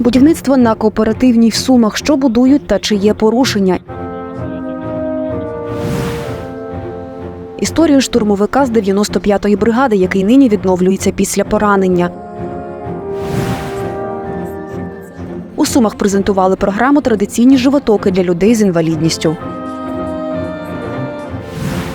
Будівництво на кооперативній в Сумах. Що будують та чи є порушення? Історію штурмовика з 95-ї бригади, який нині відновлюється після поранення. У Сумах презентували програму Традиційні животоки для людей з інвалідністю.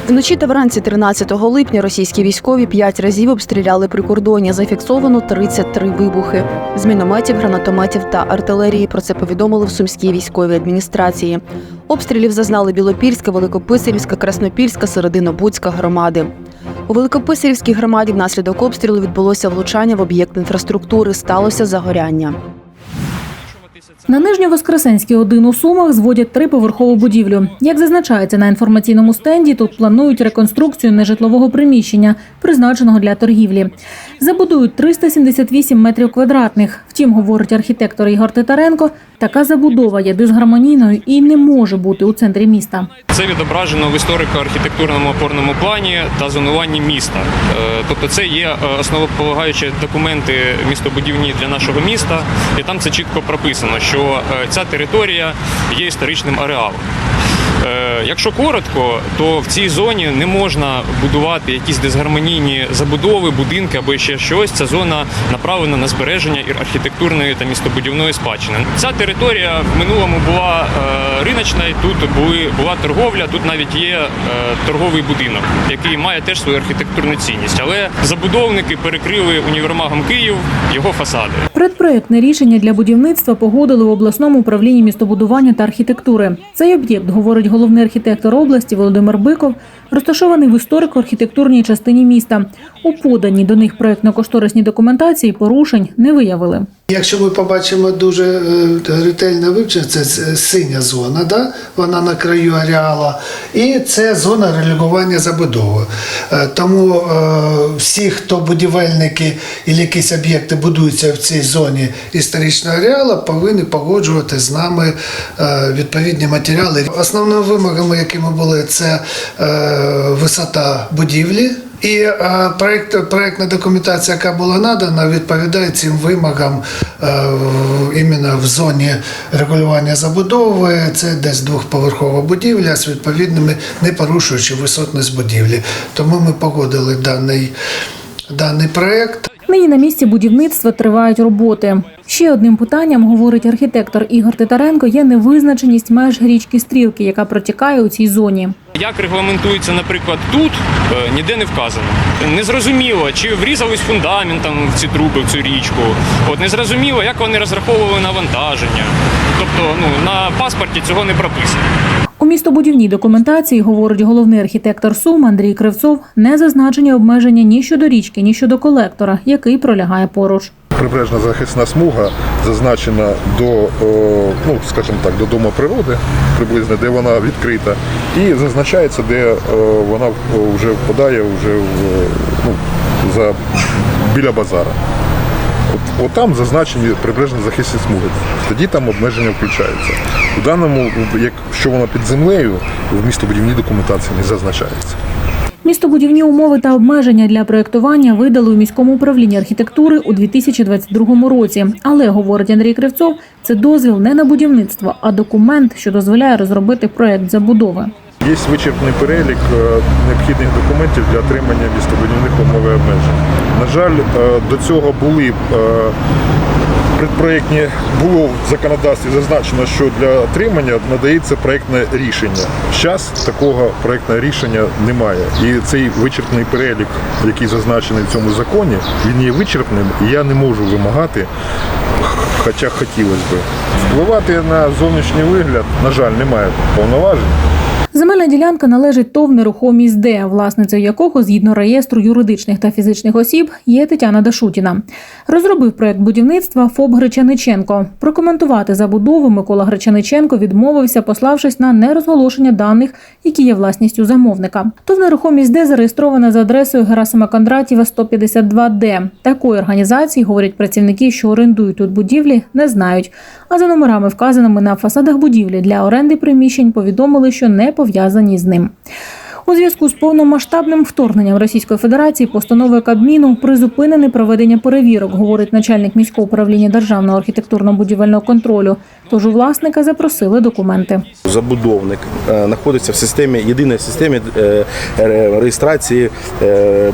Вночі та вранці 13 липня російські військові п'ять разів обстріляли прикордоння. Зафіксовано 33 вибухи з мінометів, гранатометів та артилерії. Про це повідомили в сумській військовій адміністрації. Обстрілів зазнали Білопільська, Великописарівська, Краснопільська, Серединобудська громади. У Великописарівській громаді внаслідок обстрілу відбулося влучання в об'єкт інфраструктури. Сталося загоряння. На Нижньовоскресенській 1 у Сумах зводять триповерхову будівлю. Як зазначається на інформаційному стенді, тут планують реконструкцію нежитлового приміщення, призначеного для торгівлі. Забудують 378 метрів квадратних. Втім, говорить архітектор Ігор Титаренко, така забудова є дисгармонійною і не може бути у центрі міста. Це відображено в історико-архітектурному опорному плані та зонуванні міста. Е, Тобто, це є е, основополагаючі документи містобудівні для нашого міста, і там це чітко прописано, що е, ця територія є історичним ареалом. Е, Якщо коротко, то в цій зоні не можна будувати якісь дисгармонійні забудови, будинки або ще щось. Ця зона направлена на збереження архітектурної та містобудівної спадщини. Ця територія в минулому була е, риночна, тут були була торговля. Тут навіть є е, торговий будинок, який має теж свою архітектурну цінність. Але забудовники перекрили універмагом Київ його фасади. Предпроектне рішення для будівництва погодили в обласному управлінні містобудування та архітектури. Цей об'єкт, говорить головний архітектор області Володимир Биков, розташований в історико-архітектурній частині міста. У поданій до них проектно-кошторисній документації порушень не виявили. Якщо ми побачимо дуже е, ретельне вивчення, це синя зона, да? вона на краю ареала, і це зона релігування забудови. Е, Тому е, всі, хто будівельники і якісь об'єкти будуються в цій зоні історичного ареала, повинні погоджувати з нами відповідні матеріали. Основними вимогами, якими були, це е, висота будівлі. І е, проект, проектна документація, яка була надана, відповідає цим вимогам е, іменно в зоні регулювання забудови. Це десь двохповерхова будівля з відповідними, не порушуючи висотність будівлі. Тому ми погодили даний, даний проект. Нині на місці будівництва тривають роботи. Ще одним питанням, говорить архітектор Ігор Титаренко, є невизначеність меж річки Стрілки, яка протікає у цій зоні. Як регламентується, наприклад, тут е, ніде не вказано. Незрозуміло, чи врізались фундаментом в ці труби, в цю річку. От незрозуміло, як вони розраховували навантаження. Тобто, ну на паспорті цього не прописано. У містобудівній документації, говорить головний архітектор Сум Андрій Кривцов, не зазначені обмеження ні щодо річки, ні щодо колектора, який пролягає поруч. Прибережна захисна смуга зазначена до, ну скажімо так, до Дому природи, приблизно, де вона відкрита, і зазначається, де вона о, вже впадає вже в, ну, за, біля базара. От, от зазначені прибережні захисні смуги. Тоді там обмеження включаються. У даному, якщо вона під землею, в містобудівній документації не зазначається. Містобудівні умови та обмеження для проєктування видали у міському управлінні архітектури у 2022 році. Але, говорить Андрій Кривцов, це дозвіл не на будівництво, а документ, що дозволяє розробити проєкт забудови. Є вичерпний перелік е, необхідних документів для отримання містобудівних умов і обмежень. На жаль, е, до цього були е, предпроєктні було в законодавстві зазначено, що для отримання надається проєктне рішення. Зараз такого проєктного рішення немає. І цей вичерпний перелік, який зазначений в цьому законі, він є вичерпним, і я не можу вимагати, хоча хотілося би. Впливати на зовнішній вигляд, на жаль, немає повноважень. Земельна ділянка належить ТОВ «Нерухомість Д», власницею якого, згідно реєстру юридичних та фізичних осіб, є Тетяна Дашутіна. Розробив проект будівництва ФОБ Гречаниченко. Прокоментувати забудову Микола Гречаниченко відмовився, пославшись на нерозголошення даних, які є власністю замовника. ТОВ «Нерухомість Д» зареєстрована за адресою Герасима Кондратєва 152Д. Такої організації, говорять працівники, що орендують тут будівлі, не знають. А за номерами, вказаними на фасадах будівлі для оренди приміщень, повідомили, що не пов'язані з ним. У зв'язку з повномасштабним вторгненням Російської Федерації постановою Кабміну призупинене проведення перевірок, говорить начальник міського управління державного архітектурно-будівельного контролю. Тож у власника запросили документи. Забудовник е, знаходиться в системі єдиній системі е, е, реєстрації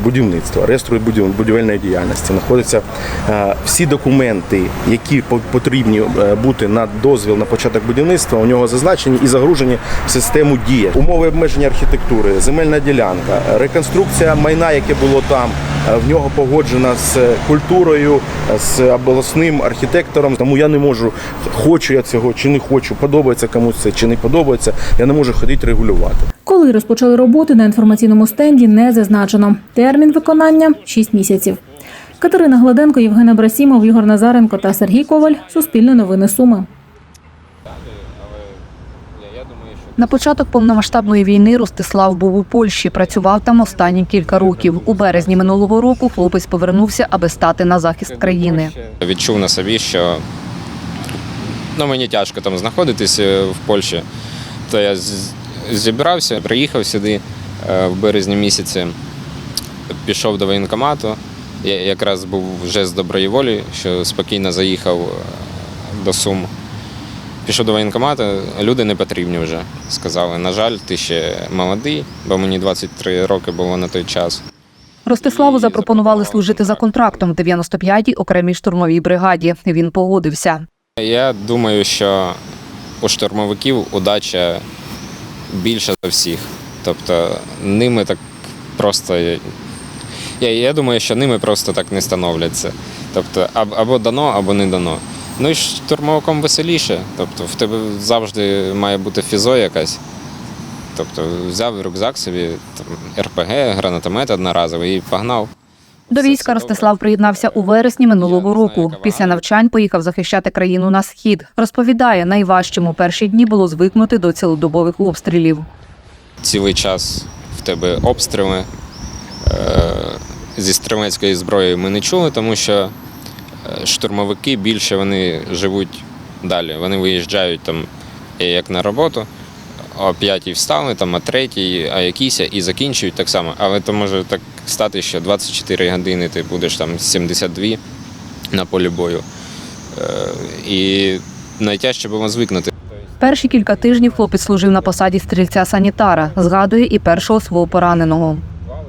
будівництва, реєстру будів- будівельної діяльності. Знаходяться всі документи, які по- потрібні бути на дозвіл на початок будівництва. У нього зазначені і загружені в систему дія. Умови обмеження архітектури, земельна ділянка, реконструкція майна, яке було там. е, В нього погоджена з культурою, е, з обласним архітектором. Тому я не можу, хочу я цього чи не хочу, подобається комусь це чи не подобається. Я не можу ходити регулювати. Коли розпочали роботи на інформаційному стенді, не зазначено. Термін виконання 6 місяців. Катерина Гладенко, Євгена Брасімов, Ігор Назаренко та Сергій Коваль. Суспільне новини Суми. На початок повномасштабної війни Ростислав був у Польщі. Працював там останні кілька років. У березні минулого року хлопець повернувся, аби стати на захист країни. Відчув на собі, що ну, мені тяжко там знаходитися в Польщі. То я зібрався, приїхав сюди е, в березні місяці, пішов до воєнкомату. Я якраз був вже з доброї волі, що спокійно заїхав е, до Сум. Пішов до воєнкомату, люди не потрібні вже. Сказали, на жаль, ти ще молодий, бо мені 23 роки було на той час. Ростиславу запропонували служити за контрактом в 95-й окремій штурмовій бригаді. Він погодився. Я думаю, що у штурмовиків удача більша за всіх. Тобто ними так просто. Я, я думаю, що ними просто так не становляться. Тобто або дано, або не дано. Ну і штурмовиком веселіше. Тобто в тебе завжди має бути фізо якась. Тобто взяв рюкзак собі, там, РПГ, гранатомет одноразовий і погнав. До війська Ростислав приєднався у вересні минулого року. Після навчань поїхав захищати країну на схід. Розповідає, найважчим у перші дні було звикнути до цілодобових обстрілів. цілий час в тебе обстріли. Е, Зі стрілецької зброї ми не чули, тому що штурмовики більше вони живуть далі. Вони виїжджають там е, як на роботу, о 5 встали, там, о 3, а якісь і закінчують так само. Але то може так стати, що 24 години ти будеш там 72 на полі бою. Е, І найтяжче було звикнути. Перші кілька тижнів хлопець служив на посаді стрільця-санітара. Згадує і першого свого пораненого.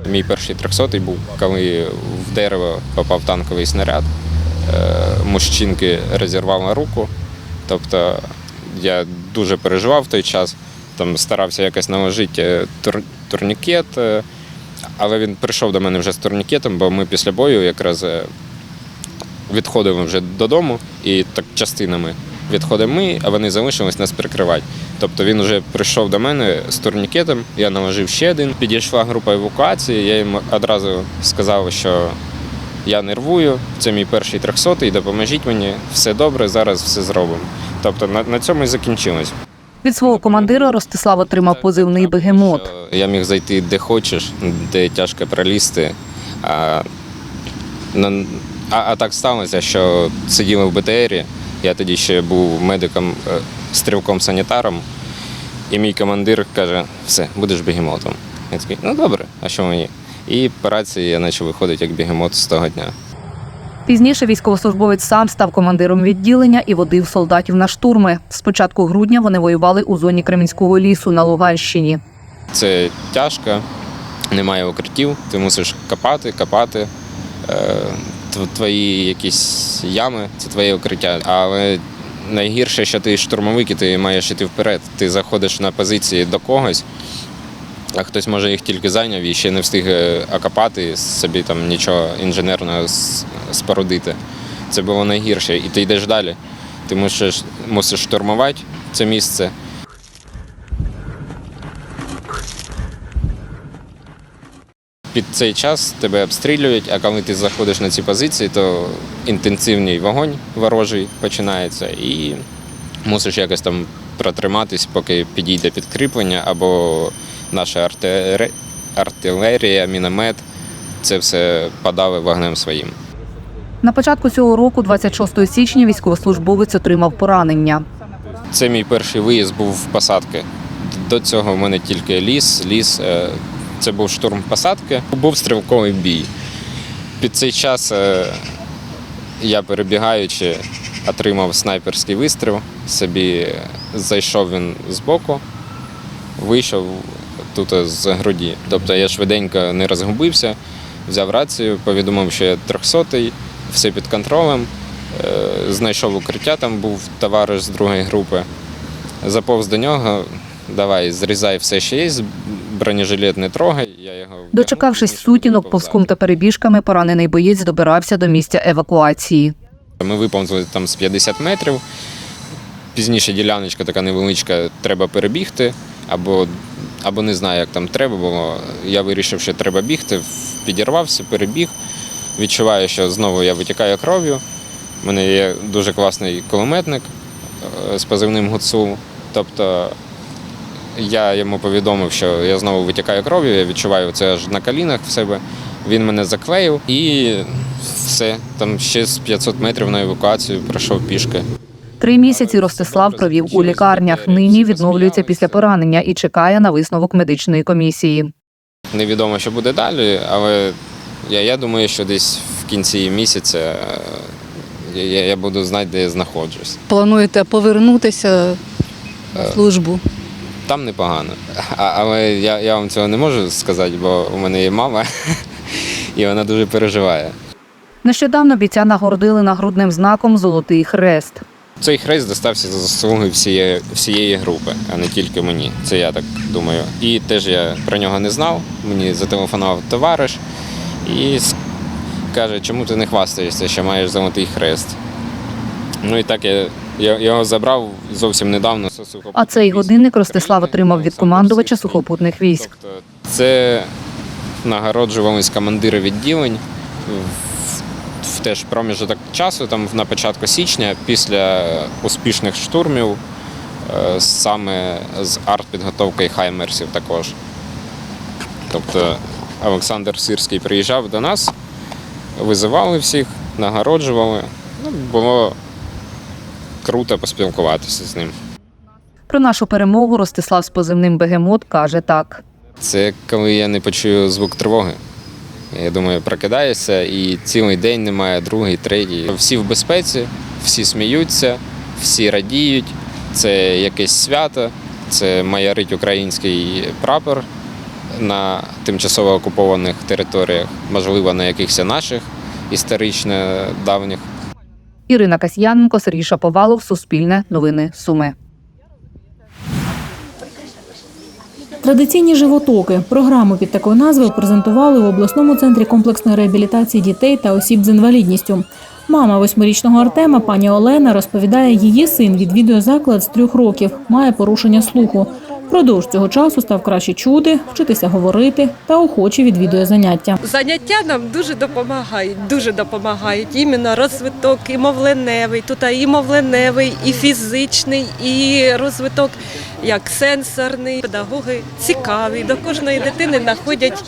Мій перший трьохсотий був, коли в дерево попав танковий снаряд. Е, Мужчинки розірвало руку. Тобто я дуже переживав в той час, там старався якось наложити е, тур- турнікет, е, але він прийшов до мене вже з турнікетом, бо ми після бою якраз відходили вже додому і так частинами відходимо ми, а вони залишились нас прикривати. Тобто він вже прийшов до мене з турнікетом, я наложив ще один. Підійшла група евакуації, я їм одразу сказав, що я нервую, це мій перший трьохсотий, допоможіть мені, все добре, зараз все зробимо. Тобто на, на цьому і закінчилось. Від свого командира Ростислав отримав позивний бегемот. Я міг зайти де хочеш, де тяжко пролізти. А, а, а так сталося, що сиділи в БТРі. Я тоді ще був медиком, е, стрілком-санітаром, і мій командир каже: все, будеш бігемотом. Я такий, ну добре, а що мені? І я почав виходити як бігемот з того дня. Пізніше військовослужбовець сам став командиром відділення і водив солдатів на штурми. З початку грудня вони воювали у зоні Кремінського лісу на Луганщині. Це тяжко, немає укриттів, ти мусиш копати, копати. Е, Твої якісь ями це твоє укриття. Але найгірше, що ти штурмовик і ти маєш іти вперед. Ти заходиш на позиції до когось, а хтось може їх тільки зайняв і ще не встиг е, окопати собі там нічого інженерного спорудити. Це було найгірше. І ти йдеш далі. Ти мусиш, мусиш штурмувати це місце. Під цей час тебе обстрілюють, а коли ти заходиш на ці позиції, то інтенсивний вогонь ворожий починається і мусиш якось там протриматись, поки підійде підкріплення, або наша артилерія, міномет. Це все подали вогнем своїм. На початку цього року, 26 січня, військовослужбовець отримав поранення. Це мій перший виїзд був в посадки. До цього в мене тільки ліс, ліс. е, Це був штурм посадки, був стрілковий бій. Під цей час е, я перебігаючи, отримав снайперський вистріл. Собі зайшов він збоку, вийшов тут з груді. Тобто я швиденько не розгубився, взяв рацію, повідомив, що я трьохсотий, все під контролем. Е, Знайшов укриття, там був товариш з другої групи. Заповз до нього, давай, зрізай все, що є, бронежилет не трогай. Я його Дочекавшись сутінок, повзком та перебіжками, поранений боєць добирався до місця евакуації. Ми виповзли там з 50 метрів. Пізніше діляночка така невеличка, треба перебігти, або, або не знаю, як там треба було. Я вирішив, що треба бігти, підірвався, перебіг. Відчуваю, що знову я витікаю кров'ю. У мене є дуже класний кулеметник е, з позивним Гуцул. Тобто я йому повідомив, що я знову витікаю кров'ю, я відчуваю це аж на колінах в себе. Він мене заклеїв і все. Там ще з 500 метрів на евакуацію пройшов пішки. Три місяці Ростислав провів у лікарнях. Нині відновлюється після поранення і чекає на висновок медичної комісії. Невідомо, що буде далі, але я, я думаю, що десь в кінці місяця е, я, я буду знати, де я знаходжусь. Плануєте повернутися на службу? Там непогано. А, але я, я вам цього не можу сказати, бо у мене є мама, і вона дуже переживає. Нещодавно бійця нагородили нагрудним знаком Золотий хрест. Цей хрест достався за заслуги всієї, всієї групи, а не тільки мені. Це я так думаю. І теж я про нього не знав. Мені зателефонував товариш і каже, чому ти не хвастаєшся, що маєш золотий хрест. Ну і так я, я його забрав зовсім недавно. А цей годинник Ростислав отримав від командувача сухопутних військ. Тобто це нагороджувались командири відділень теж проміжок часу, там на початку січня, після успішних штурмів, е, саме з артпідготовки хаймерсів також. Тобто Олександр Сирський приїжджав до нас, визивали всіх, нагороджували. Ну, було круто поспілкуватися з ним. Про нашу перемогу Ростислав з позивним Бегемот каже так. Це коли я не почую звук тривоги. Я думаю, прокидаєшся і цілий день немає, другий, третій. Всі в безпеці, всі сміються, всі радіють. Це якесь свято, це майорить український прапор на тимчасово окупованих територіях, можливо, на якихось наших історично давніх. Ірина Касьяненко, Сергій Шаповалов, Суспільне, Новини Суми. Традиційні животоки. Програму під такою назвою презентували в обласному центрі комплексної реабілітації дітей та осіб з інвалідністю. Мама восьмирічного Артема, пані Олена, розповідає, її син відвідує заклад з трьох років, має порушення слуху. Продовж цього часу став краще чути, вчитися говорити та охоче відвідує заняття. Заняття нам дуже допомагають, дуже допомагають. Іменно розвиток і мовленевий, тут і мовленевий, і фізичний, і розвиток як сенсорний. Педагоги цікаві, до кожної дитини знаходять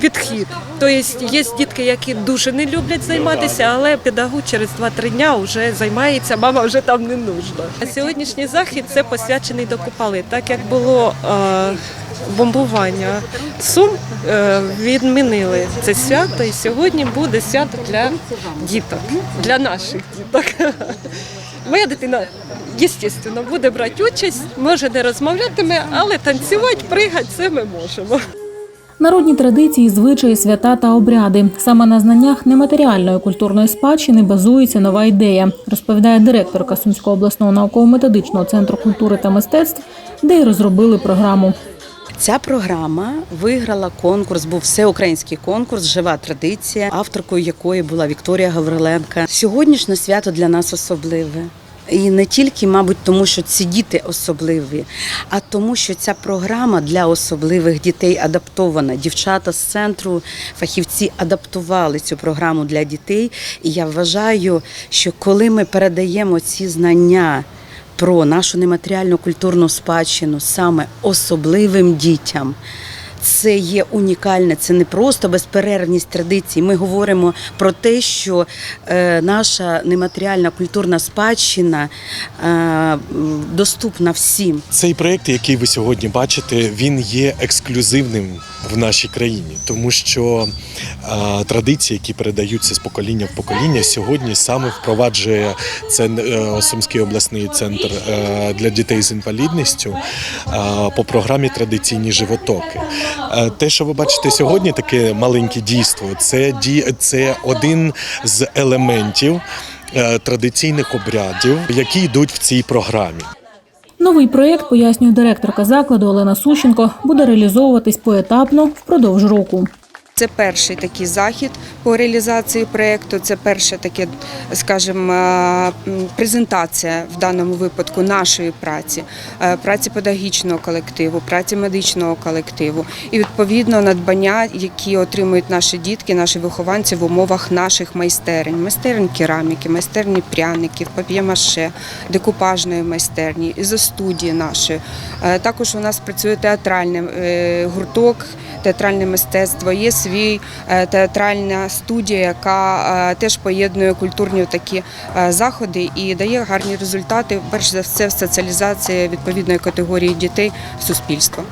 підхід. Тобто є дітки, які дуже не люблять займатися, але педагог через 2-3 дня вже займається, мама вже там не нужна. А Сьогоднішній захід це посвячений до Купали, так як було е, бомбування Сум е, відмінили це свято, і сьогодні буде свято для діток, для наших діток. Моя дитина, звісно, буде брати участь, може не розмовлятиме, але танцювати, пригати це ми можемо. Народні традиції, звичаї, свята та обряди. Саме на знаннях нематеріальної культурної спадщини базується нова ідея, розповідає директорка Сумського обласного науково-методичного центру культури та мистецтв, де й розробили програму. Ця програма виграла конкурс, був всеукраїнський конкурс, жива традиція, авторкою якої була Вікторія Гавриленка. Сьогоднішнє свято для нас особливе. І не тільки, мабуть, тому, що ці діти особливі, а тому, що ця програма для особливих дітей адаптована. Дівчата з центру, фахівці адаптували цю програму для дітей. І я вважаю, що коли ми передаємо ці знання про нашу нематеріальну культурну спадщину саме особливим дітям. Це є унікальне, це не просто безперервність традицій. Ми говоримо про те, що е, наша нематеріальна культурна спадщина е, доступна всім. Цей проєкт, який ви сьогодні бачите, він є ексклюзивним в нашій країні, тому що е, традиції, які передаються з покоління в покоління, сьогодні саме впроваджує це Сумський обласний центр для дітей з інвалідністю по програмі Традиційні животоки. Е, те, що ви бачите сьогодні, таке маленьке дійство, це ді- це один з елементів е, традиційних обрядів, які йдуть в цій програмі. Новий проєкт, пояснює директорка закладу Олена Сущенко, буде реалізовуватись поетапно впродовж року. Це перший такий захід по реалізації проєкту. Це перша таке, скажімо, е, презентація в даному випадку нашої праці, е, праці педагогічного колективу, праці медичного колективу і відповідно надбання, які отримують наші дітки, наші вихованці в умовах наших майстерень, майстерень кераміки, майстерні пряників, пап'є-маше, декупажної майстерні, ізостудії нашої. Е, Також у нас працює театральний гурток, театральне мистецтво. Є свій е, театральна студія, яка е, теж поєднує культурні такі е, заходи і дає гарні результати. Перш за все, в соціалізації відповідної категорії дітей в суспільство.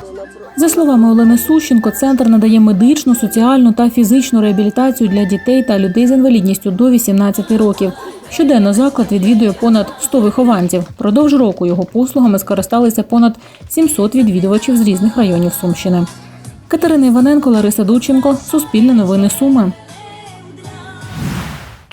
За словами Олени Сущенко, центр надає медичну, соціальну та фізичну реабілітацію для дітей та людей з інвалідністю до 18 років. Щоденно заклад відвідує понад 100 вихованців. Продовж року його послугами скористалися понад 700 відвідувачів з різних районів Сумщини. Катерина Іваненко, Лариса Дученко, Суспільне новини Суми.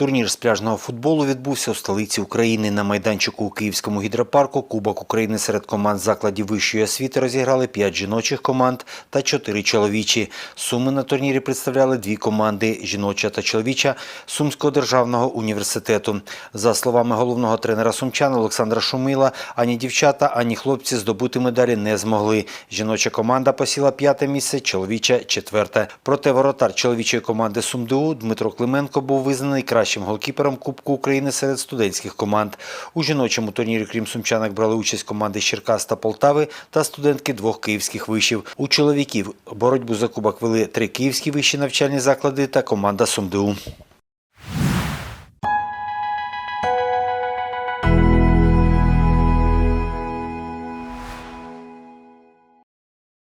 Турнір з пляжного футболу відбувся у столиці України. На майданчику у Київському гідропарку Кубок України серед команд закладів вищої освіти розіграли 5 жіночих команд та 4 чоловічі. Суми на турнірі представляли дві команди жіноча та чоловіча Сумського державного університету. За словами головного тренера сумчан Олександра Шумила, ані дівчата, ані хлопці здобути медалі не змогли. Жіноча команда посіла п'яте місце, чоловіча четверте. Проте воротар чоловічої команди СумДУ Дмитро Клименко був визнаний кращим голкіпером Кубку України серед студентських команд. У жіночому турнірі, крім сумчанок, брали участь команди з Черкас та Полтави та студентки двох київських вишів. У чоловіків боротьбу за кубок вели три київські вищі навчальні заклади та команда СумДУ.